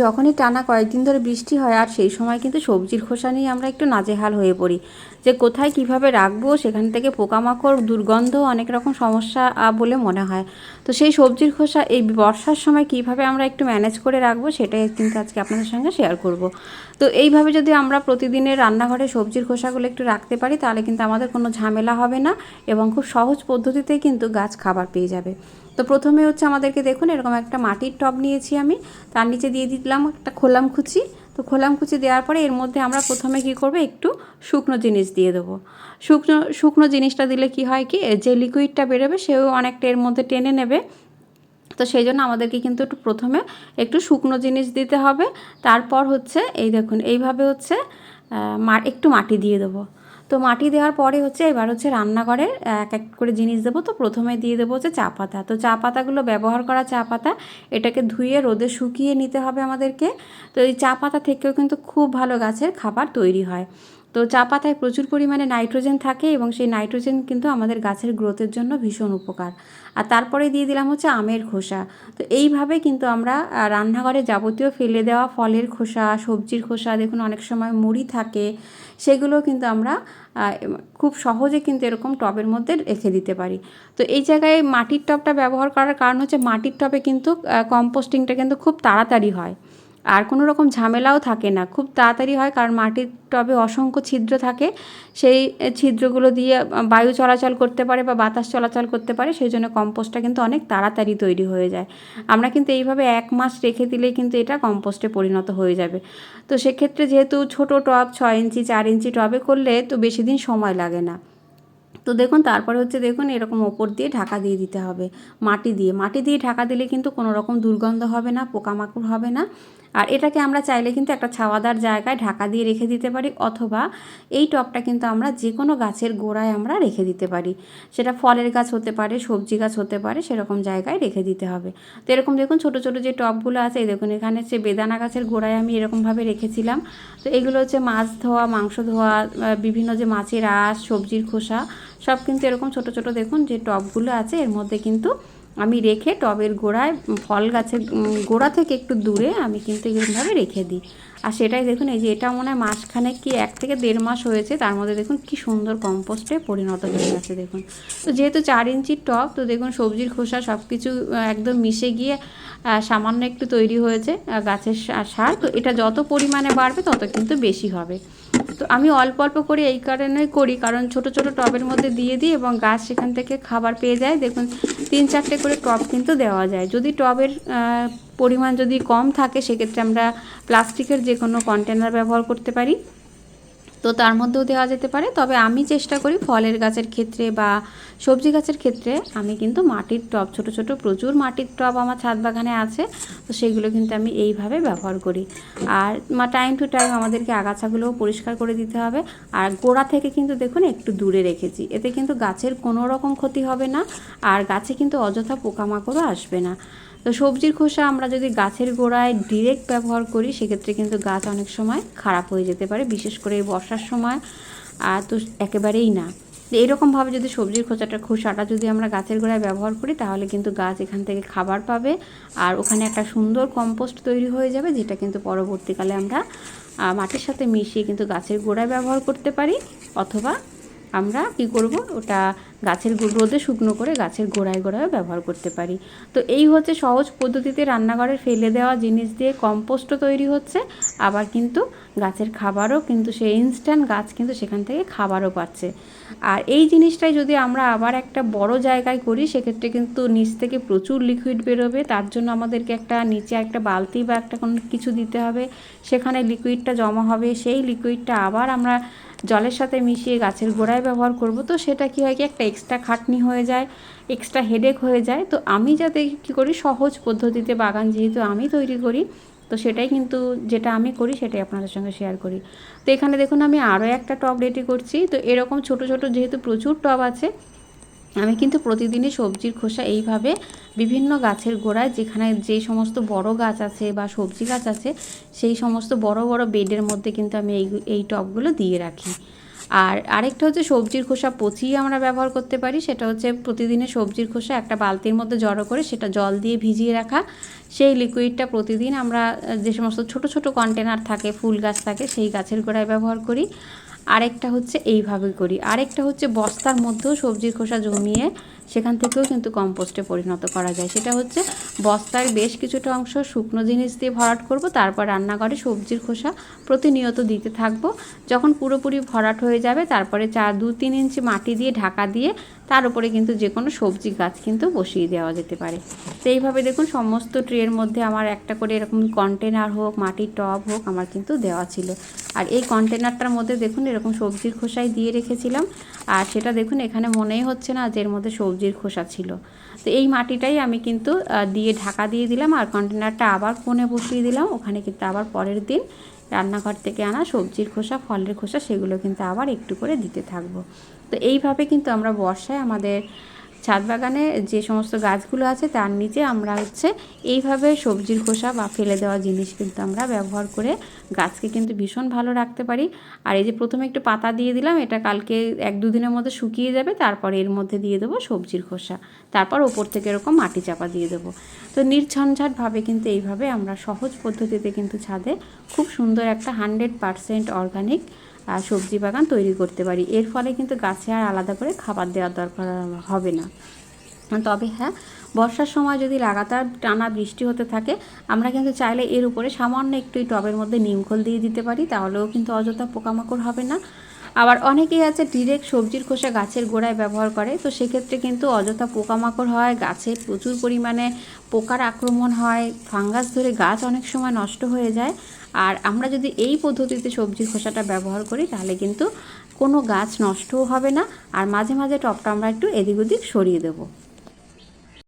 যখনই টানা কয়েকদিন ধরে বৃষ্টি হয়, আর সেই সময় কিন্তু সবজির খোসা নিয়ে আমরা একটু নাজেহাল হয়ে পড়ি। যে কোথায় কীভাবে রাখব, সেখান থেকে পোকামাকড়, দুর্গন্ধ, অনেক রকম সমস্যা বলে মনে হয়। তো সেই সবজির খোসা, এই বর্ষার সময় কীভাবে আমরা একটু ম্যানেজ করে রাখব, সেটাই কিন্তু আজকে আপনাদের সঙ্গে শেয়ার করব। তো এইভাবে যদি আমরা প্রতিদিনের রান্নাঘরে সবজির খোসাগুলো একটু রাখতে পারি, তাহলে কিন্তু আমাদের কোনো ঝামেলা হবে না এবং খুব সহজ পদ্ধতিতে কিন্তু গাছ খাবার পেয়ে যাবে। তো প্রথমে হচ্ছে আমাদেরকে দেখুন, এরকম একটা মাটির টব নিয়েছি আমি। তার নিচে দিয়ে দিলাম একটা খোলাম কুচি। তো খোলাম কুচি দেওয়ার পরে এর মধ্যে আমরা প্রথমে কি করব, একটু শুকনো জিনিস দিয়ে দেবো। শুকনো শুকনো জিনিসটা দিলে কি হয় কি, যে লিকুইডটা বেরোবে সেও অনেকটা এর মধ্যে টেনে নেবে। তো সেই জন্য আমাদেরকে কিন্তু একটু প্রথমে একটু শুকনো জিনিস দিতে হবে। তারপর হচ্ছে, এই দেখুন, এইভাবে হচ্ছে একটু মাটি দিয়ে দেবো। তো মাটি দেওয়ার পরে হচ্ছে এবার হচ্ছে রান্নাঘরে এক এক করে জিনিস দেবো। তো প্রথমে দিয়ে দেবো হচ্ছে চা পাতা। তো চা পাতাগুলো ব্যবহার করা চা পাতা, এটাকে ধুয়ে রোদে শুকিয়ে নিতে হবে আমাদেরকে। তো এই চা পাতা থেকেও কিন্তু খুব ভালো গাছের খাবার তৈরি হয়। তো চা পাতায় প্রচুর পরিমাণে নাইট্রোজেন থাকে এবং সেই নাইট্রোজেন কিন্তু আমাদের গাছের গ্রোথের জন্য ভীষণ উপকার। আর তারপরে দিয়ে দিলাম হচ্ছে আমের খোসা। তো এইভাবে কিন্তু আমরা রান্নাঘরে যাবতীয় ফেলে দেওয়া ফলের খোসা, সবজির খোসা, দেখুন অনেক সময় মুড়ি থাকে, সেগুলো কিন্তু আমরা খুব সহজে কিন্তু এরকম টবের মধ্যে রেখে দিতে পারি। তো এই জায়গায় মাটির টবটা ব্যবহার করার কারণ হচ্ছে মাটির টবে কিন্তু কম্পোস্টিংটা কিন্তু খুব তাড়াতাড়ি হয়। আর কোনো রকম ঝামেলাও থাকে না। খুব তাড়াতাড়ি হয় কারণ মাটির টবে অসংখ্য ছিদ্র থাকে। সেই ছিদ্রগুলো দিয়ে বায়ু চলাচল করতে পারে বা বাতাস চলাচল করতে পারে, সেই জন্য কম্পোস্টটা কিন্তু অনেক তাড়াতাড়ি তৈরি হয়ে যায়। আমরা কিন্তু এইভাবে এক মাস রেখে দিলেই কিন্তু এটা কম্পোস্টে পরিণত হয়ে যাবে। তো সেক্ষেত্রে যেহেতু ছোট টব ছয় ইঞ্চি, চার ইঞ্চি টবে করলে তো বেশি দিন সময় লাগে না। তো দেখুন, তারপরে হচ্ছে দেখুন, এরকম ওপর দিয়ে ঢাকা দিয়ে দিতে হবে, মাটি দিয়ে। মাটি দিয়ে ঢাকা দিলে কিন্তু কোনো রকম দুর্গন্ধ হবে না, পোকামাকড় হবে না। আর এটাকে আমরা চাইলে কিন্তু একটা ছাওয়াদার জায়গায় ঢাকা দিয়ে রেখে দিতে পারি, অথবা এই টবটা কিন্তু আমরা যে কোনো গাছের গোড়ায় আমরা রেখে দিতে পারি। সেটা ফলের গাছ হতে পারে, সবজি গাছ হতে পারে, সেরকম জায়গায় রেখে দিতে হবে। তো এরকম দেখুন, ছোটো ছোটো যে টবগুলো আছে, এই দেখুন, এখানে হচ্ছে বেদানা গাছের গোড়ায় আমি এরকমভাবে রেখেছিলাম। তো এগুলো হচ্ছে মাছ ধোয়া, মাংস ধোয়া বিভিন্ন যে মাছের আঁশ, সবজির খোসা সব কিন্তু এরকম ছোট ছোট দেখুন যে টবগুলো আছে, এর মধ্যে কিন্তু আমি রেখে টবের গোড়ায় ফল গাছের গোড়া থেকে একটু দূরে আমি কিন্তু এরকমভাবে রেখে দিই। আর সেটাই দেখুন, এই যে এটা মনে হয় মাসখানে কি এক থেকে দেড় মাস হয়েছে, তার মধ্যে দেখুন কি সুন্দর কম্পোস্টে পরিণত হয়ে গেছে দেখুন। তো যেহেতু চার ইঞ্চির টব, তো দেখুন সবজির খোসা সব কিছু একদম মিশে গিয়ে সামান্য একটু তৈরি হয়েছে গাছের সার। তো এটা যত পরিমাণে বাড়বে তত কিন্তু বেশি হবে। তো আমি অল্প অল্প করে এই কারণেই করি, কারণ ছোট ছোট টবের মধ্যে দিয়ে দিই এবং গাছ সেখান থেকে খাবার পেয়ে যায়। দেখুন, তিন চারটে করে টব কিন্তু দেওয়া যায়। যদি টবের পরিমাণ যদি কম থাকে, সেক্ষেত্রে আমরা প্লাস্টিকের যে কোনো কন্টেনার ব্যবহার করতে পারি। তো তার মধ্যেও দেওয়া যেতে পারে। তবে আমি চেষ্টা করি ফলের গাছের ক্ষেত্রে বা সবজি গাছের ক্ষেত্রে। আমি কিন্তু মাটির টব, ছোট ছোট প্রচুর মাটির টব আমার ছাদ বাগানে আছে। তো সেগুলো কিন্তু আমি এইভাবে ব্যবহার করি। আর টাইম টু টাইম আমাদেরকে আগাছাগুলোও পরিষ্কার করে দিতে হবে। আর গোড়া থেকে কিন্তু দেখুন একটু দূরে রেখেছি। এতে কিন্তু গাছের কোনো রকম ক্ষতি হবে না। আর গাছে কিন্তু অযথা পোকামাকড়ও আসবে না। তো সবজির খোসা আমরা যদি গাছের গোড়ায় ডিরেক্ট ব্যবহার করি, সেক্ষেত্রে কিন্তু গাছ অনেক সময় খারাপ হয়ে যেতে পারে, বিশেষ করে এই বর্ষার সময়। আর তো একেবারেই না। এরকমভাবে যদি সবজির খোসাটা খোসাটা যদি আমরা গাছের গোড়ায় ব্যবহার করি, তাহলে কিন্তু গাছ এখান থেকে খাবার পাবে। আর ওখানে একটা সুন্দর কম্পোস্ট তৈরি হয়ে যাবে, যেটা কিন্তু পরবর্তীকালে আমরা মাটির সাথে মিশিয়ে কিন্তু গাছের গোড়ায় ব্যবহার করতে পারি। অথবা আমরা কি করব, ওটা গাছের রোদে শুকনো করে গাছের গোড়ায় গোড়ায় ব্যবহার করতে পারি। তো এই হচ্ছে সহজ পদ্ধতিতে রান্নাঘরে ফেলে দেওয়া জিনিস দিয়ে কম্পোস্টও তৈরি হচ্ছে, আবার কিন্তু গাছের খাবারও কিন্তু সেই ইনস্ট্যান্ট গাছ কিন্তু সেখান থেকে খাবারও পাচ্ছে। আর এই জিনিসটাই যদি আমরা আবার একটা বড় জায়গায় করি, সেক্ষেত্রে কিন্তু নিচ থেকে প্রচুর লিকুইড বেরোবে। তার জন্য আমাদেরকে একটা নিচে একটা বালতি বা একটা কোনো কিছু দিতে হবে। সেখানে লিকুইডটা জমা হবে। সেই লিকুইডটা আবার আমরা জলের সাথে মিশিয়ে গাছের গোড়ায় ব্যবহার করব। তো সেটা কি হয় কি? একটা এক্সট্রা খাটনি হয়ে যায় এক্সট্রা হেডেক হয়ে যায়। তো আমি যাতে কী করি? সহজ পদ্ধতিতে বাগান যেহেতু আমি তৈরি করি তো সেটাই কিন্তু যেটা আমি করি সেটাই আপনাদের সঙ্গে শেয়ার করি। তো এখানে দেখুন আমি আরও একটা টব রেডি করছি। তো এরকম ছোট ছোট যেহেতু প্রচুর টব আছে, আমি কিন্তু প্রতিদিনই সবজির খোসা এইভাবে বিভিন্ন গাছের গোড়ায় যেখানে যে সমস্ত বড় গাছ আছে বা সবজি গাছ আছে, সেই সমস্ত বড় বড় বেডের মধ্যে কিন্তু আমি এই এই টবগুলো দিয়ে রাখি। আর আরেকটা হচ্ছে সবজির খোসা পচিয়ে আমরা ব্যবহার করতে পারি। সেটা হচ্ছে প্রতিদিনের সবজির খোসা একটা বালতির মধ্যে জড়ো করে সেটা জল দিয়ে ভিজিয়ে রাখা। সেই লিকুইডটা প্রতিদিন আমরা যে সমস্ত ছোট ছোট কন্টেনার থাকে, ফুল গাছ থাকে, সেই গাছের গোড়ায় ব্যবহার করি। আরেকটা হচ্ছে এইভাবে করি। আরেকটা হচ্ছে বস্তার মধ্যেও সবজির খোসা জমিয়ে সেখান থেকেও কিন্তু কম্পোস্টে পরিণত করা যায়। সেটা হচ্ছে বস্তার বেশ কিছুটা অংশ শুকনো জিনিস দিয়ে ভরাট করব, তারপর রান্নাঘরে সবজির খোসা প্রতিনিয়ত দিতে থাকব। যখন পুরোপুরি ভরাট হয়ে যাবে, তারপরে চার দু তিন ইঞ্চি মাটি দিয়ে ঢাকা দিয়ে তার উপরে কিন্তু যে কোনো সবজি গাছ কিন্তু বসিয়ে দেওয়া যেতে পারে। তো এইভাবে দেখুন, সমস্ত ট্রের মধ্যে আমার একটা করে এরকম কন্টেনার হোক, মাটির টব হোক আমার কিন্তু দেওয়া ছিল। আর এই কন্টেনারটার মধ্যে দেখুন, এরকম সবজির খোসাই দিয়ে রেখেছিলাম। আর সেটা দেখুন, এখানে মনেই হচ্ছে না যে এর মধ্যে সবজির খোসা ছিল। তো এই মাটিটাই আমি কিন্তু দিয়ে ঢাকা দিয়ে দিলাম আর কন্টেনারটা আবার কোণে বসিয়ে দিলাম। ওখানে কিন্তু আবার পরের দিন রান্নাঘর থেকে আনা সবজির খোসা, ফলের খোসা, সেগুলো কিন্তু আবার একটু করে দিতে থাকব। তো এইভাবে কিন্তু আমরা বর্ষায় আমাদের ছাদ বাগানে যে সমস্ত গাছগুলো আছে, তার নিচে আমরা হচ্ছে এইভাবে সবজির খোসা বা ফেলে দেওয়া জিনিস কিন্তু আমরা ব্যবহার করে গাছকে কিন্তু ভীষণ ভালো রাখতে পারি। আর এই যে প্রথমে একটু পাতা দিয়ে দিলাম, এটা কালকে এক দুদিনের মধ্যে শুকিয়ে যাবে, তারপর এর মধ্যে দিয়ে দেবো সবজির খোসা। তারপর ওপর থেকে এরকম মাটি চাপা দিয়ে দেবো। তো নির্ঝঞ্ঝাটভাবে কিন্তু এইভাবে আমরা সহজ পদ্ধতিতে কিন্তু ছাদে খুব সুন্দর একটা হান্ড্রেড পারসেন্ট অর্গানিক সবজি বাগান তৈরি করতে পারি। এর ফলে কিন্তু গাছে আর আলাদা করে খাবার দেওয়ার দরকার হবে না। তবে হ্যাঁ বর্ষার সময় যদি লাগাতার টানা বৃষ্টি হতে থাকে, আমরা কিন্তু চাইলে এর উপরে সামান্য একটু টবের মধ্যে নিমখল দিয়ে দিতে পারি, তাহলেও কিন্তু অযথা পোকামাকড় হবে না। আবার অনেকেই আছে ডিরেক্ট সবজির খোসা গাছের গোড়ায় ব্যবহার করে, তো সেক্ষেত্রে কিন্তু অযথা পোকামাকড় হয়, গাছে প্রচুর পরিমাণে পোকার আক্রমণ হয়, ফাঙ্গাস ধরে গাছ অনেক সময় নষ্ট হয়ে যায়। আর আমরা যদি এই পদ্ধতিতে সবজির খোসাটা ব্যবহার করি, তাহলে কিন্তু কোনো গাছ নষ্টও হবে না। আর মাঝে মাঝে টপটা আমরা একটু এদিক ওদিক সরিয়ে দেবো।